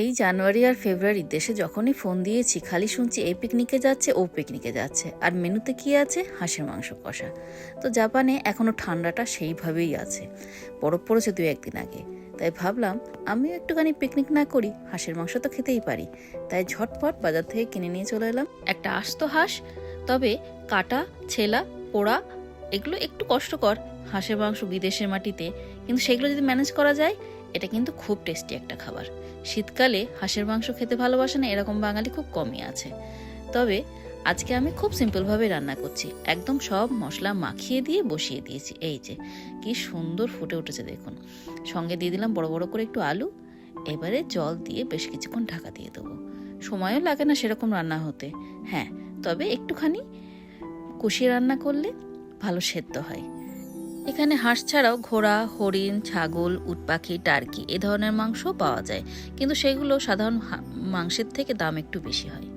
এই জানুয়ারি আর ফেব্রুয়ারি দেশে যখনই ফোন দিয়েছি, খালি শুনছি এই পিকনিকে যাচ্ছে, ও পিকনিকে যাচ্ছে। আর মেনুতে কি আছে? হাঁসের মাংস কষা। তো জাপানে এখনও ঠান্ডাটা সেইভাবেই আছে। বরফ পড়েছে দু একদিন আগে। তাই ভাবলাম, আমিও একটুখানি পিকনিক না করি, হাঁসের মাংস তো খেতেই পারি। তাই ঝটপট বাজার থেকে কিনে নিয়ে চলে এলাম। একটা আস্ত হাঁস, তবে কাটা, ছেলা, পোড়া, এগুলো একটু কষ্টকর। হাঁসের মাংস বিদেশের মাটিতে, কিন্তু সেগুলো যদি ম্যানেজ করা যায় এটা কিন্তু খুব টেস্টি একটা খাবার। শীতকালে হাঁসের মাংস খেতে ভালোবাসে না, এরকম বাঙালি খুব কমই আছে। তবে আজকে আমি খুব সিম্পলভাবে রান্না করছি। একদম সব মশলা মাখিয়ে দিয়ে বসিয়ে দিয়েছি। এই যে, কি সুন্দর ফুটে উঠেছে দেখুন। সঙ্গে দিয়ে দিলাম বড় বড় করে একটু আলু। এবারে জল দিয়ে বেশ কিছুক্ষণ ঢাকা দিয়ে দেবো। সময়ও লাগে না সেরকম রান্না হতে। হ্যাঁ তবে একটুখানি কষিয়ে রান্না করলে ভালো সেদ্ধ হয়। এখানে হাঁস ছাড়াও ঘোড়া, হরিণ, ছাগল উটপাখি টার্কি এ ধরনের মাংস পাওয়া যায়। কিন্তু সেগুলো সাধারণ মাংসের থেকে দাম একটু বেশি হয়।